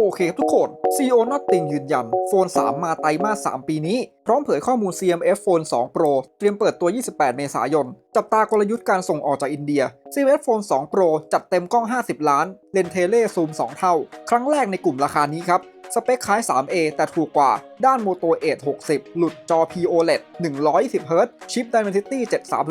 โอเคครับทุกคน CEO Nothing ยืนยัน โฟน 3 มาไตรมาส 3 ปีนี้ พร้อมเผยข้อมูล CMF Phone 2 Pro เตรียมเปิดตัว 28 เมษายน จับตากลยุทธ์การส่งออกจากอินเดีย CMF Phone 2 Pro จัดเต็มกล้อง 50 ล้าน เลนเทเลซูม 2 เท่า ครั้งแรกในกลุ่มราคานี้ครับ สเปคคล้าย 3A แต่ถูกกว่า ด้าน Moto Edge 60 หลุดจอ POLED 120 Hz ชิป Dimensity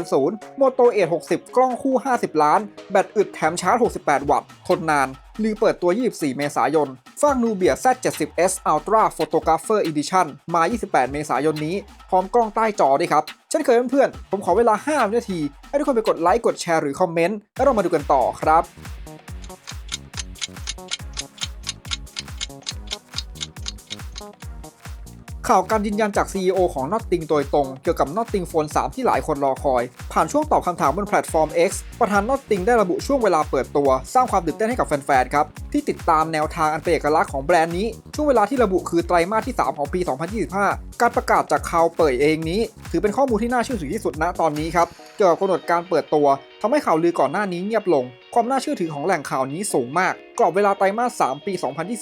7300 Moto Edge 60 กล้องคู่ 50 ล้าน แบตอึดแถมชาร์จ 68 วัตต์ ทนนาน ลือเปิดตัว 24 เมษายนฟากนูเบีย Z70S Ultra Photographer Edition มา 28 เมษายนนี้ พร้อมกล้องใต้จอด้วยครับ เช่นเคยเพื่อนๆ ผมขอเวลา 5 นาที ให้ทุกคนไปกดไลค์ กดแชร์หรือคอมเมนต์ แล้วเรามาดูกันต่อครับ ข่าวการยืนยันจาก CEO ของ Notting โดยตรง เกี่ยวกับ Notting Phone 3 ที่หลายคนรอคอย ผ่านช่วงตอบคำถามบนแพลตฟอร์ม X ประธาน Notting ได้ระบุช่วงเวลาเปิดตัว สร้างความตื่นเต้นให้กับแฟนๆ ครับ ที่ติดตามแนวทางอันเป็นเอกลักษณ์ของแบรนด์นี้ ช่วงเวลาที่ระบุคือไตรมาสที่ 3 ของปี 2025 การประกาศจากคาวเปิดเองนี้ ถือเป็นข้อมูลที่น่าเชื่อถือที่สุดณตอนนี้ครับเกี่ยวกับกำหนดการเปิดตัว ทำให้ข่าวลือก่อนหน้านี้เงียบลง ความน่าเชื่อถือของแหล่งข่าวนี้สูงมาก กรอบเวลาไตรมาส 3 ปี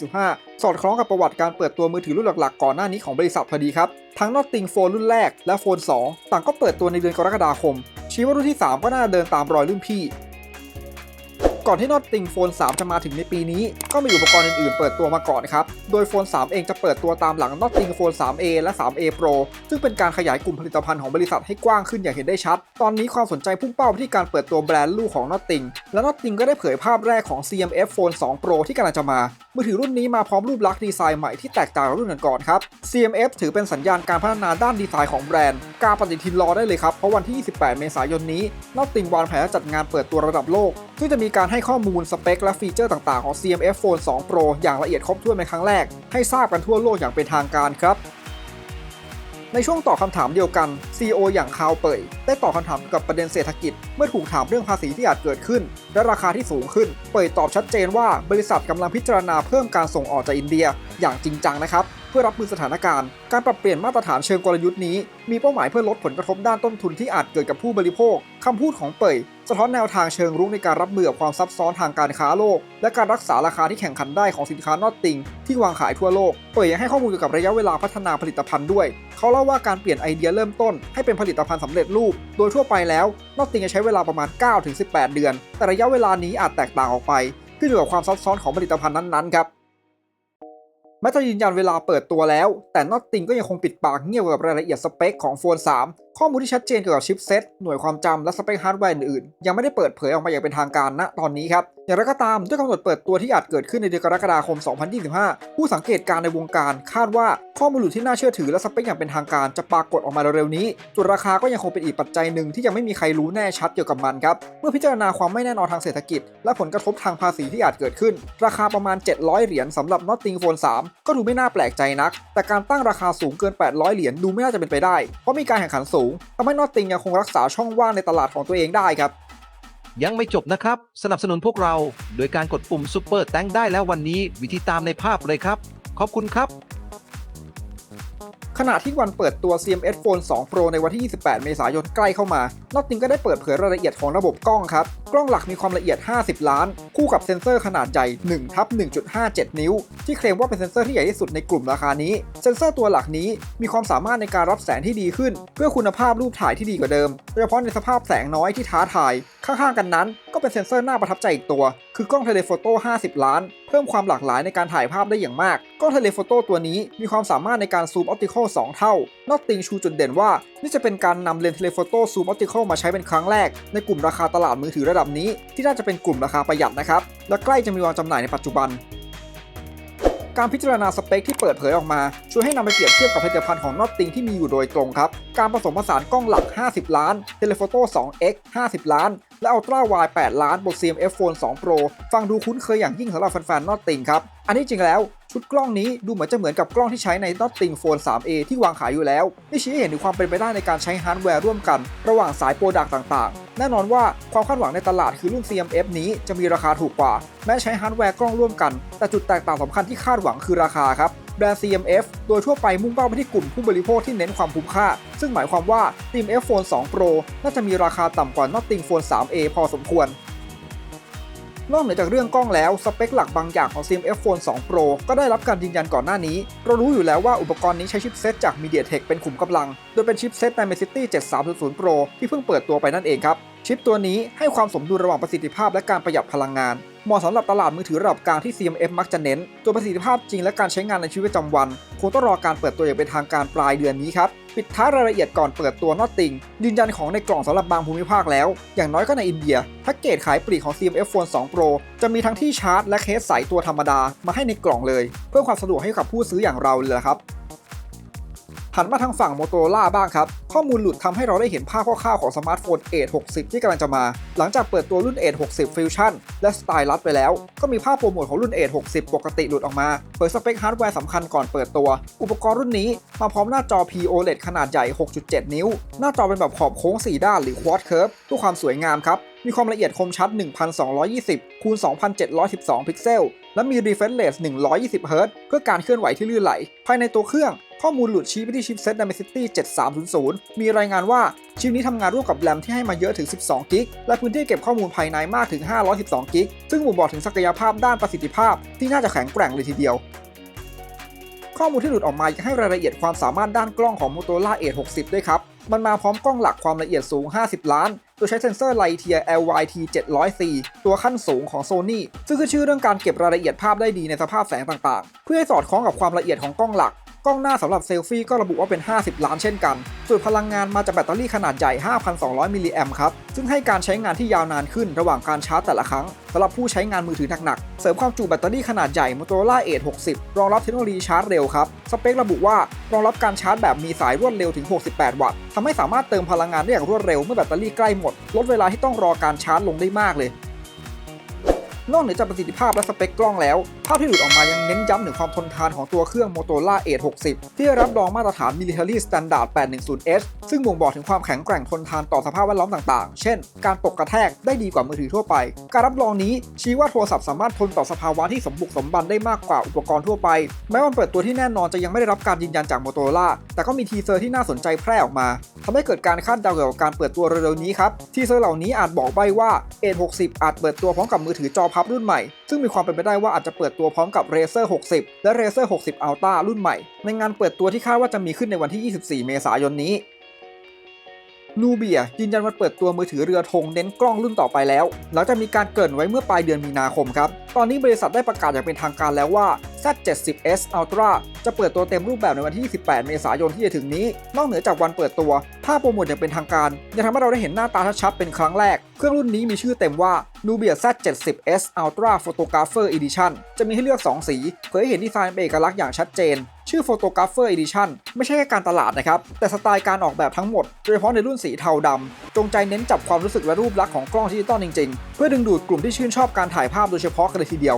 2025 สอดคล้องกับประวัติการเปิดตัวมือถือรุ่นหลักๆ ก่อนหน้านี้ของบริษัทพอดีครับ ทั้งนอตติงโฟนรุ่นแรกและโฟน 2 ต่างก็เปิดตัวในเดือนกรกฎาคม ชี้ว่ารุ่นที่ 3 ก็น่าเดินตามรอยรุ่นพี่ ก่อนที่ Notting Phone 3 จะมาถึงในปีนี้ ก็มีอุปกรณ์อื่นๆ เปิดตัวมาก่อนครับ โดยโฟน3เองจะเปิดตัวตามหลัง Notting Phone 3A และ 3A Pro ซึ่งเป็นการขยายกลุ่มผลิตภัณฑ์ของบริษัทให้กว้างขึ้นอย่างเห็นได้ชัด ตอนนี้ความสนใจพุ่งเป้าไปที่การเปิดตัวแบรนด์ลูกของ Notting และ Notting ก็ได้เผยภาพแรกของ CMF Phone 2 Pro ที่กำลังจะมา มือถือรุ่นนี้มาพร้อมรูปลักษณ์ดีไซน์ใหม่ที่แตกต่างจากรุ่นก่อนครับ CMF ถือเป็นสัญญาณการพัฒนาด้านดีไซน์ของแบรนด์ารปฏิทินรอได้เลยครับ เพราะวันที่ 28 เมษายนนี้ Notting วางแผนจะจัดงานเปิดตัวระดับโลก ซึ่งจะมีการให้ข้อมูลสเปคและฟีเจอร์ต่างๆ ของ CMF Phone 2 Pro อย่างละเอียดครบถ้วนในครั้งแรก ให้ทราบกันทั่วโลกอย่างเป็นทางการครับในช่วงตอบคำถามเดียวกัน CEO อย่างคาวเปยได้ตอบคำถามเกี่ยวกับประเด็นเศรษฐกิจ เมื่อถูกถามเรื่องภาษีที่อาจเกิดขึ้น และราคาที่สูงขึ้น เปยตอบชัดเจนว่าบริษัทกำลังพิจารณาเพิ่มการส่งออกจากอินเดียอย่างจริงจังนะครับ พื่อรับมือสถานการณ์ การปรับเปลี่ยนมาตรฐานเชิงกลยุทธ์นี้ มีเป้าหมายเพื่อลดผลกระทบด้านต้นทุนที่อาจเกิดกับผู้บริโภค คำพูดของเปยสะท้อนแนวทางเชิงรุกในการรับมือกับความซับซ้อนทางการค้าโลก และการรักษาราคาที่แข่งขันได้ของสินค้านอตติง ที่วางขายทั่วโลก เปยยังให้ข้อมูลเกี่ยวกับระยะเวลาพัฒนาผลิตภัณฑ์ด้วย เขาเล่าว่าการเปลี่ยนไอเดียเริ่มต้น ให้เป็นผลิตภัณฑ์สำเร็จรูป โดยทั่วไปแล้วนอตติงจะใช้เวลาประมาณ 9-18 เดือน แต่ระยะเวลานี้อาจแตกต่างออกไปขึ้นอยู่กับความซับซ้อนของผลิตภัณฑ์นั้นๆครับ ม้จะยืนยันเวลาเปิดตัวแล้ว แต่ Notting ก็ยังคงปิดปากเงียบกับรายละเอียดสเปคของโฟน 3 ข้อมูลที่ชัดเจนเกี่ยวกับชิปเซตหน่วยความจำและสเปคฮาร์ดแวร์อื่นๆ ยังไม่ได้เปิดเผยออกมาอย่างเป็นทางการณตอนนี้ครับ อย่างไรก็ตามด้วยกำหนดเปิดตัวที่อาจเกิดขึ้นในเดือนกรกฎาคม 2025 ผู้สังเกตการณ์ในวงการคาดว่าข้อมูลหลุดที่น่าเชื่อถือและสเปคอย่างเป็นทางการจะปรากฏออกมาเร็วๆนี้ส่วนราคาก็ยังคงเป็นอีกปัจจัยหนึ่งที่ยังไม่มีใครรู้แน่ชัดเกี่ยวกับมันครับเมื่อพิจารณาความไม่แน่นอนทางเศรษฐกิจ และผลกระทบทางภาษีที่อาจเกิดขึ้น ราคาประมาณ 700 เหรียญสำหรับ Notting Phone 3ก็ดูไม่น่าแปลกใจนัก แต่การตั้งราคาสูงเกิน 800 เหรียญดูไม่น่าจะเป็นไปได้ เพราะมีการแข่งขันสูงทำให้นอตติงยังคงรักษาช่องว่างในตลาดของตัวเองได้ครับ ยังไม่จบนะครับ สนับสนุนพวกเรา โดยการกดปุ่มซุปเปอร์แตงได้แล้ววันนี้ วิธีตามในภาพเลยครับ ขอบคุณครับ ขณะที่วันเปิดตัว CMS Phone 2 Pro ในวันที่ 28 เมษายนใกล้เข้ามา Notting ก็ได้เปิดเผยรายละเอียดของระบบกล้องครับ กล้องหลักมีความละเอียด 50 ล้าน คู่กับเซ็นเซอร์ขนาดใหญ่1ทับ1.57 นิ้ว ที่เคลมว่าเป็นเซ็นเซอร์ที่ใหญ่ที่สุดในกลุ่มราคานี้ เซ็นเซอร์ตัวหลักนี้มีความสามารถในการรับแสงที่ดีขึ้น เพื่อคุณภาพรูปถ่ายที่ดีกว่าเดิม โดยเฉพาะในสภาพแสงน้อยที่ท้าทาย ข้างๆกันนั้น ก็เป็นเซ็นเซอร์น่าประทับใจอีกตัว คือกล้องเทเลโฟโต้ 50 ล้าน เพิ่มความหลากหลายในการถ่ายภาพได้อย่างมาก กล้องเทเลโฟโต้ตัวนี้มีความสามารถในการซูมออปติคอล2เท่า นอตติงชูจุดเด่นว่า นี่จะเป็นการนำเลนส์เทเลโฟโต้ซูมออปติคอลมาใช้เป็นครั้งแรก ในกลุ่มราคาตลาดมือถือระดับนี้ ที่น่าจะเป็นกลุ่มราคาประหยัดนะครับ และใกล้จะมีวางจำหน่ายในปัจจุบัน การพิจารณาสเปคที่เปิดเผยออกมา ช่วยให้นำไปเปรียบเทียบกับผลิตภัณฑ์ของ Notting ที่มีอยู่โดยตรงครับ การผสมผสานกล้องหลัก 50 ล้าน Telephoto 2x 50 ล้าน และ Ultra Wide 8ล้านบน CMF Phone 2 Pro ฟังดูคุ้นเคยอย่างยิ่งสำหรับแฟนๆ Notting ครับ อันนี้จริงแล้วชุดกล้องนี้ดูเหมือนจะเหมือนกับกล้องที่ใช้ใน Notting Phone 3a ที่วางขายอยู่แล้วนี่ชี้ให้เห็นถึงความเป็นไปได้ในการใช้ฮาร์ดแวร์ร่วมกัน ระหว่างสายโปรดักต์ต่างๆ แน่นอนว่าความคาดหวังในตลาดคือรุ่น CMF นี้จะมีราคาถูกกว่า แม้ใช้ฮาร์ดแวร์กล้องร่วมกัน แต่จุดแตกต่างสำคัญที่คาดหวังคือราคาครับแบรนด์ CMF โดยทั่วไปมุ่งเป้าไปที่กลุ่มผู้บริโภคที่เน้นความคุ้มค่า ซึ่งหมายความว่า CMF Phone 2 Pro น่าจะมีราคาต่ำกว่า Notting Phone 3a พอสมควร นอกเหนือจากเรื่องกล้องแล้ว สเปคหลักบางอย่างของ CMF Phone 2 Pro ก็ได้รับการยืนยันก่อนหน้านี้ เรารู้อยู่แล้วว่าอุปกรณ์นี้ใช้ชิปเซตจาก MediaTek เป็นขุมกำลัง โดยเป็นชิปเซต Dimensity 7300 Pro ที่เพิ่งเปิดตัวไปนั่นเองครับชิปตัวนี้ให้ความสมดุลระหว่างประสิทธิภาพและการประหยัดพลังงาน เหมาะสำหรับตลาดมือถือระดับกลางที่ CMF มักจะเน้น ตัวประสิทธิภาพจริงและการใช้งานในชีวิตประจำวัน คงต้องรอการเปิดตัวอย่างเป็นทางการปลายเดือนนี้ครับ ปิดท้ายรายละเอียดก่อนเปิดตัวนอตติง ยืนยันของในกล่องสำหรับบางภูมิภาคแล้ว อย่างน้อยก็ในอินเดียแพ็กเกจขายปลีกของ CMF Phone 2 Pro จะมีทั้งที่ชาร์จและเคสใสตัวธรรมดามาให้ในกล่องเลย เพื่อความสะดวกให้กับผู้ซื้ออย่างเราเลยครับ หันมาทางฝั่ง Motorola บ้างครับ ข้อมูลหลุดทำให้เราได้เห็นภาพคร่าวๆของสมาร์ทโฟน Edge 60 ที่กำลังจะมา หลังจากเปิดตัวรุ่น Edge 60 Fusion และ Stylus ไปแล้ว ก็มีภาพโปรโมทของรุ่น Edge 60 ปกติหลุดออกมาเผยสเปคฮาร์ดแวร์สำคัญก่อนเปิดตัว อุปกรณ์รุ่นนี้มาพร้อมหน้าจอ POLED ขนาดใหญ่ 6.7 นิ้ว หน้าจอเป็นแบบขอบโค้ง 4 ด้านหรือ Quad Curve เพื่อความสวยงามครับ มีความละเอียดคมชัด 1220 คูณ 2712 พิกเซล และมี refresh rate 120 Hz เพื่อการเคลื่อนไหวที่ลื่นไหล ภายในตัวเครื่อง ข้อมูลหลุดชี้ไปที่ชิปเซต Dimensity 7300 มีรายงานว่า ชิปนี้ทำงานร่วมกับแรมที่ให้มาเยอะถึง 12 กิก และพื้นที่เก็บข้อมูลภายในมากถึง 512 กิก ซึ่งบ่งบอกถึงศักยภาพด้านประสิทธิภาพ ที่น่าจะแข็งแกร่งเลยทีเดียว ข้อมูลที่หลุดออกมายังให้รายละเอียดความสามารถด้านกล้องของ Motorola Edge 60 ด้วยครับมันมาพร้อมกล้องหลักความละเอียดสูง 50 ล้าน โดยใช้เซนเซอร์ไลเทีย LYT 700C ตัวขั้นสูงของ Sony ซึ่งคือชื่อเรื่องการเก็บรายละเอียดภาพได้ดีในสภาพแสงต่างๆ เพื่อให้สอดคล้องกับความละเอียดของกล้องหลัก กล้องหน้าสำหรับเซลฟี่ก็ระบุว่าเป็น 50 ล้านเช่นกันส่วนพลังงานมาจากแบตเตอรี่ขนาดใหญ่ 5,200 มิลลิแอมครับ ซึ่งให้การใช้งานที่ยาวนานขึ้นระหว่างการชาร์จแต่ละครั้งสำหรับผู้ใช้งานมือถือหนักๆ เสริมความจุแบตเตอรี่ขนาดใหญ่ Motorola Edge 60 รองรับเทคโนโลยีชาร์จเร็วครับ สเปคระบุว่ารองรับการชาร์จแบบมีสายรวดเร็วถึง 68 วัตต์ทำให้สามารถเติมพลังงานได้อย่างรวดเร็วเมื่อแบตเตอรี่ใกล้หมด ลดเวลาที่ต้องรอการชาร์จลงได้มากเลย นอกเหนือจากประสิทธิภาพและสเปคกล้องแล้ว ภาพที่หลุดออกมายังเน้นย้ำถึงความทนทานของตัวเครื่อง Motorola Edge 60 ที่รับรองมาตรฐาน Military Standard 810S ซึ่งบ่งบอกถึงความแข็งแกร่งทนทานต่อสภาพแวดล้อมต่างๆ เช่น การตกกระแทกได้ดีกว่ามือถือทั่วไป การรับรองนี้ชี้ว่าโทรศัพท์สามารถทนต่อสภาวะที่สมบุกสมบันได้มากกว่าอุปกรณ์ทั่วไป แม้วันเปิดตัวที่แน่นอนจะยังไม่ได้รับการยืนยันจาก Motorola แต่ก็มีทีเซอร์ที่น่าสนใจแพร่ออกมาทำให้เกิดการคาดเดาเกี่ยวกับการเปิดตัวเร็วๆนี้ครับ ทีเซอร์เหล่านี้อาจบอกใบ้ว่า Edge 60 อาจเปิดตัวพร้อมกับมือถือจอพับรุ่นใหม่ ซึ่งมีความเป็นไปได้ว่าอาจจะเปิดตัวพร้อมกับ Razer 60 และ Razer 60 Ultra รุ่นใหม่ ในงานเปิดตัวที่คาดว่าจะมีขึ้นในวันที่ 24 เมษายนนี้นูเบียยืนยันวันเปิดตัวมือถือเรือธงเน้นกล้องรุ่นต่อไปแล้ว หลังจากมีการเกริ่นไว้เมื่อปลายเดือนมีนาคมครับ ตอนนี้บริษัทได้ประกาศอย่างเป็นทางการแล้วว่า Z70s Ultra จะเปิดตัวเต็มรูปแบบในวันที่28เมษายนที่จะถึงนี้ นอกเหนือจากวันเปิดตัว ภาพโปรโมทอย่างเป็นทางการยังทำให้เราได้เห็นหน้าตาชัดๆเป็นครั้งแรก เครื่องรุ่นนี้มีชื่อเต็มว่า Nubia Z70s Ultra Photographer Edition จะมีให้เลือก 2 สีเผยให้เห็นดีไซน์เป็นเอกลักษณ์อย่างชัดเจนชื่อ Photographer Edition ไม่ใช่แค่การตลาดนะครับ แต่สไตล์การออกแบบทั้งหมด โดยเฉพาะในรุ่นสีเทาดำ จงใจเน้นจับความรู้สึกและรูปลักษณ์ของกล้องดิจิตอลจริง ๆ เพื่อดึงดูดกลุ่มที่ชื่นชอบการถ่ายภาพโดยเฉพาะกันเลยทีเดียว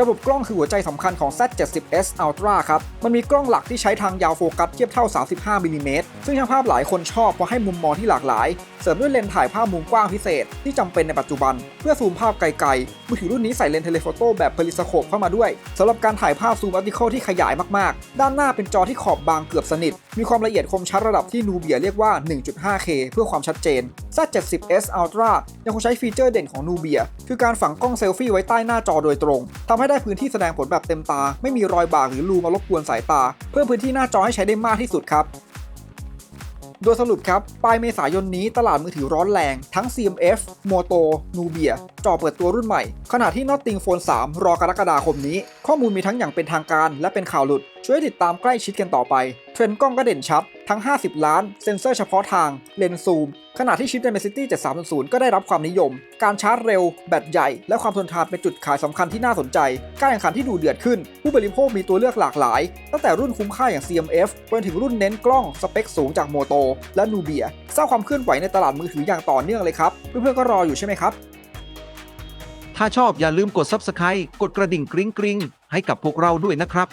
ระบบกล้องคือหัวใจสำคัญของ Z70s Ultra ครับ มันมีกล้องหลักที่ใช้ทางยาวโฟกัสเทียบเท่า 35มิลลิเมตรซึ่งช่างภาพหลายคนชอบเพราะให้มุมมองที่หลากหลาย เสริมด้วยเลนส์ถ่ายภาพมุมกว้างพิเศษ ที่จำเป็นในปัจจุบัน เพื่อซูมภาพไกลๆ มือถือรุ่นนี้ใส่เลนส์เทเลโฟโต้แบบเพลิสโคปเข้ามาด้วยสำหรับการถ่ายภาพซูมอัติเคิลที่ขยายมากๆ ด้านหน้าเป็นจอที่ขอบบางเกือบสนิท มีความละเอียดคมชัดระดับที่นูเบียเรียกว่า 1.5K เพื่อความชัดเจน Z70s Ultra ยังคงใช้ฟีเจอร์เด่นของนูเบียคือการฝังกล้องเซลฟี่ไว้ใต้หน้าจอโดยตรงทำให้ได้พื้นที่แสดงผลแบบเต็มตา ไม่มีรอยบากหรือรูมารบกวนสายตา เพิ่มพื้นที่หน้าจอให้ใช้ได้มากที่สุดครับโดยสรุปครับ ปลายเมษายนนี้ตลาดมือถือร้อนแรง ทั้ง CMF Moto Nubia จอเปิดตัวรุ่นใหม่ ขณะที่ Nothing Phone 3 รอกรกฎาคมนี้ ข้อมูลมีทั้งอย่างเป็นทางการและเป็นข่าวหลุด ช่วยติดตามใกล้ชิดกันต่อไป เทรนด์กล้องก็เด่นชัด ทั้ง 50 ล้าน เซ็นเซอร์เฉพาะทาง เลนส์ซูม ขณะที่ชิป Dimensity 7300 ก็ได้รับความนิยม การชาร์จเร็ว แบตใหญ่ และความทนทานเป็นจุดขายสำคัญที่น่าสนใจ การแข่งขันที่ดูเดือดขึ้น ผู้บริโภคมีตัวเลือกหลากหลาย ตั้งแต่รุ่นคุ้มค่าอย่าง CMF ไปจนถึงรุ่นเน้นกล้องสเปคสูงจาก Moto และ Nubia สร้างความเคลื่อนไหวในตลาดมือถืออย่างต่อเนื่องเลยครับ เพื่อนๆก็รออยู่ใช่ไหมครับ ถ้าชอบอย่าลืมกด Subscribe กดกระดิ่งกริ๊งกริ๊งให้กับพวกเราด้วยนะครับ